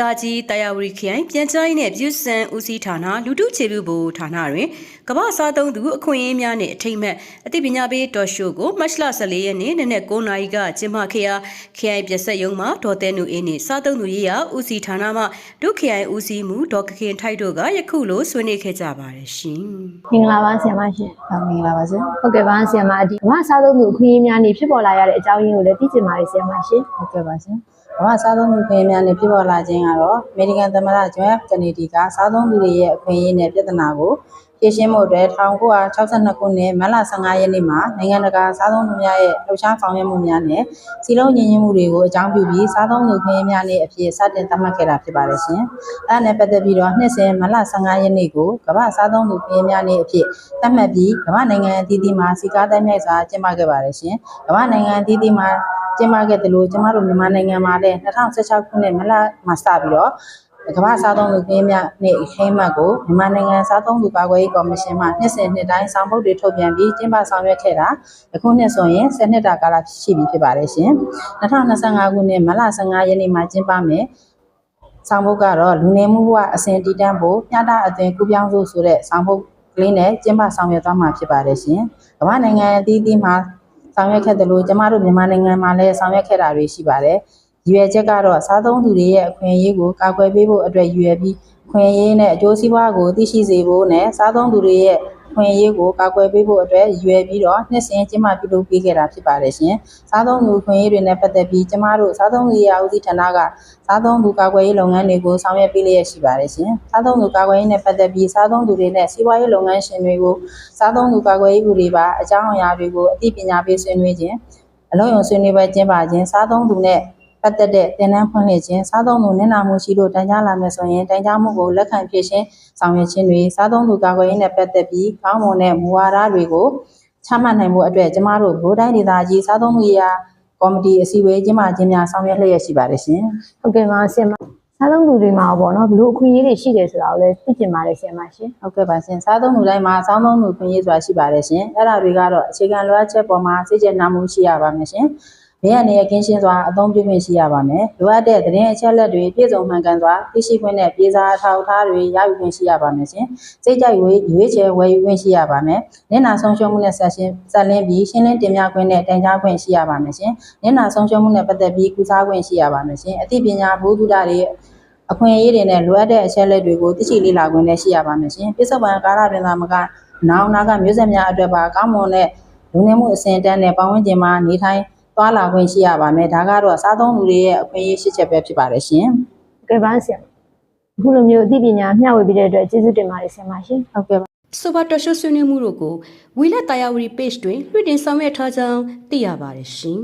သကြီးတာယာဝတီခရိုင်ပြန်ကြားရေးနဲ့ပြည်စံဦးစီးဌာနလူထုခြေပြုဘူဌာနတွင် ကမ္ဘာစားသုံးသူအခွင့်အရေးများနှင့်အထိမ့်မှတ်အသိပညာပေးတော်ရှိုးကိုမတ်လ14ရက်နေ့နနက်9:00နာရီကကျင်းပခဲ့ရာခရိုင်ပြဆက်ရုံမှာဒေါ်တဲနူအင်းနှင့်စားသုံးသူရေးရာဦးစီးဌာနမှဒုခရိုင်ဦးစီးမှုဒေါ်ကခင်ထိုက်တို့ကယခုလိုဆွေးနွေးခဲ့ကြပါတယ်ရှင်မင်္ဂလာပါဆရာမရှင်ဟုတ်မင်္ဂလာပါရှင်ဟုတ်ကဲ့ပါဆရာမဒီကမ္ဘာစားသုံးသူအခွင့်အရေးများနေဖြစ်ပေါ်လာရတဲ့အကြောင်းရင်းကိုလည်းသိချင်ပါတယ်ဆရာမရှင်ဟုတ်ကဲ့ပါရှင်ဘာမှစားသုံးမှုခွင့်များနဲ့ဖြစ်ပေါ်လာခြင်းကတော့အမေရိကန်သမ္မတဂျွန် F ကနေဒီကစားသုံးသူတွေရဲ့အခွင့်အရေးနဲ့ပြဿနာကို ဖြေရှင်းမှုအတွက်1962ခုနှစ်မတ်လ15ရက်နေ့မှာနိုင်ငံတကာစားသုံးသူများရဲ့လှုပ်ရှားဆောင်ရွက်မှုများနဲ့စီလုံးညီညွတ်မှုတွေကိုအကြောင်းပြုပြီးစားသုံးသူခွင့်များနဲ့အဖြစ်စတင်သတ်မှတ်ခဲ့တာဖြစ်ပါတယ်ရှင်။အဲဒါနဲ့ပတ်သက်ပြီးတော့နှစ်စဉ်မတ်လ15ရက်နေ့ကိုကမ္ဘာစားသုံးသူခွင့်များနဲ့အဖြစ်သတ်မှတ်ပြီးကမ္ဘာနိုင်ငံအသီးသီးမှာစီကားတိုင်းမြိုက်စွာကျင်းပခဲ့ပါတယ်ရှင်။ကမ္ဘာနိုင်ငံအသီးသီးမှာကျင်းပခဲ့တယ်လို့ကျမတို့မြန်မာနိုင်ငံမှာလည်း2016ခုနှစ်မလမှာစပြီးတော့ ကမ္ဘာစားသုံးသူပြည်များနေ့အခိမ်းအမှတ်ကိုမြန်မာနိုင်ငံစားသုံးသူကာကွယ်ရေးကော်မရှင်မှနှစ်စဉ်နှစ်တိုင်းဆောင်ပုဒ်တွေထုတ်ပြန်ပြီးကျင်းပဆောင်ရွက်ခဲ့တာအခုနှစ်ဆိုရင်10နှစ်တာကာလရှိပြီဖြစ်ပါတယ်ရှင်2025ခုနှစ်မလ15ရက်နေ့မှာကျင်းပမယ်ဆောင်ပုဒ်ကတော့လူနေမှုဘဝအစဉ်တည်တံ့ဖို့ညတာအသွင်ကူးပြောင်းစုဆိုတဲ့ဆောင်ပုဒ်ကလေးနဲ့ကျင်းပဆောင်ရွက်သွားမှာဖြစ်ပါတယ်ရှင်ကမ္ဘာနိုင်ငံအသီးသီးမှာဆောင်ရွက်ခဲ့တယ်လို့ကျမတို့မြန်မာနိုင်ငံမှာလည်းဆောင်ရွက်ခဲ့တာတွေရှိပါတယ်။ ရည်ရွယ်ချက်ကတော့စားသုံးသူတွေရဲ့အခွင့်အရေးကိုကာကွယ်ပေးဖို့အတွက်ရည်ရွယ်ပြီးအခွင့်အရေးနဲ့အကျိုးစီးပွားကိုသိရှိစေဖို့နဲ့စားသုံးသူတွေရဲ့အခွင့်အရေးကိုကာကွယ်ပေးဖို့အတွက်ရည်ရွယ်ပြီးတော့နှစ်စဉ်ကျင်းပပြုလုပ်ပေးခဲ့တာဖြစ်ပါတယ်ရှင်။စားသုံးသူအခွင့်အရေးတွေနဲ့ပတ်သက်ပြီးကျမတို့စားသုံးသူရေးရာဦးစီးဌာနကစားသုံးသူကာကွယ်ရေးလုပ်ငန်းတွေကိုဆောင်ရွက်ပေးလျက်ရှိပါတယ်ရှင်။စားသုံးသူကာကွယ်ရေးနဲ့ပတ်သက်ပြီးစားသုံးသူတွေနဲ့စီးပွားရေးလုပ်ငန်းရှင်တွေကိုစားသုံးသူကာကွယ်ရေးမှုတွေပါအကြောင်းအရာတွေကိုအသိပညာပေးဆွေးနွေးခြင်းအလုံးစုံဆွေးနွေးပွဲကျင်းပခြင်းစားသုံးသူနဲ့ ပတ်သက်တဲ့သင်တန်းဖွင့်လှစ်ခြင်းစားသုံးသူနစ်နာမှုရှိလို့တိုင်ကြားလာမယ်ဆိုရင်တိုင်ကြားမှုကိုလက်ခံဖြေရှင်းဆောင်ရွက်ခြင်းတွေစားသုံးသူကာကွယ်ရေးနဲ့ပတ်သက်ပြီးကောင်းမွန်တဲ့မူဝါဒတွေကိုချမှတ်နိုင်မှုအတွက်ကျမတို့ဗိုလ်တိုင်းဒေသကြီးစားသုံးမှုရာကော်မတီအစည်းအဝေးကျင်းပခြင်းများဆောင်ရွက်လျက်ရှိပါတယ်ရှင်ဟုတ်ကဲ့ပါဆရာမစားသုံးသူတွေမှာပေါ့နော်ဘလို့အခွင့်အရေးတွေရှိတယ်ဆိုတာကိုလည်းသိချင်ပါတယ်ဆရာမရှင်ဟုတ်ကဲ့ပါရှင်စားသုံးသူတိုင်းမှာစားသုံးသူခွင့်ရေးဆိုတာရှိပါတယ်ရှင်အဲ့ဒါတွေကတော့အခြေခံလိုအပ်ချက်ပေါ်မှာစိတ်ကြနာမှုရှိရပါမယ်ရှင် ဘေးကနေရကင်းရှင်းစွာအသုံးပြုခွင့်ရှိရပါမယ်လိုအပ်တဲ့သတင်းအချက်အလက်တွေပြည့်စုံမှန်ကန်စွာသိရှိခွင့်နဲ့ပြေစာအထောက်အထားတွေရယူခွင့်ရှိရပါမယ်ရှင်စိတ်ကြိုက်ဝေးရွေးချယ်ဝယ်ယူခွင့်ရှိရပါမယ်နင့်နာဆုံးရှုံးမှုနဲ့ဆက်ရှင်းဆက်လင်းပြီးရှင်းလင်းတင်ပြခွင့်နဲ့တိုင်ကြားခွင့်ရှိရပါမယ်ရှင်နင့်နာဆုံးရှုံးမှုနဲ့ပတ်သက်ပြီးကုစားခွင့်ရှိရပါမယ်ရှင်အသိပညာဘုဒ္ဓတာတွေအခွင့်အရေးတွေနဲ့လိုအပ်တဲ့အချက်အလက်တွေကိုသိရှိလေ့လာခွင့်လည်းရှိရပါမယ်ရှင်။ပြစ္ဆုတ်ပံကာလပင်သာမကနောင်နာကမျိုးဆက်များအတွက်ပါကောင်းမွန်တဲ့လူနေမှုအစဉ်အတန်းနဲ့ပတ်ဝန်းကျင်မှာနေထိုင် သွားလာခွင့်ရှိရပါမယ်။ဒါကတော့စားသုံးသူတွေရဲ့အခွင့်အရေးရှိချက်ပဲဖြစ်ပါတယ်ရှင်ဟုတ်ကဲ့ပါဆရာမအခုလိုမျိုးအသိပညာမျှဝေပေးတဲ့အတွက်ကျေးဇူးတင်ပါတယ်ဆရာမရှင်။ဟုတ်ကဲ့ပါဆိုပါတော်ရှိုးဆွေးနွေးမှုတို့ကိုဝီလက်တာယာဝတီ page တွင်လွှင့်တင်ဆောင်ရွက်ထားကြောင်းသိရပါတယ်ရှင်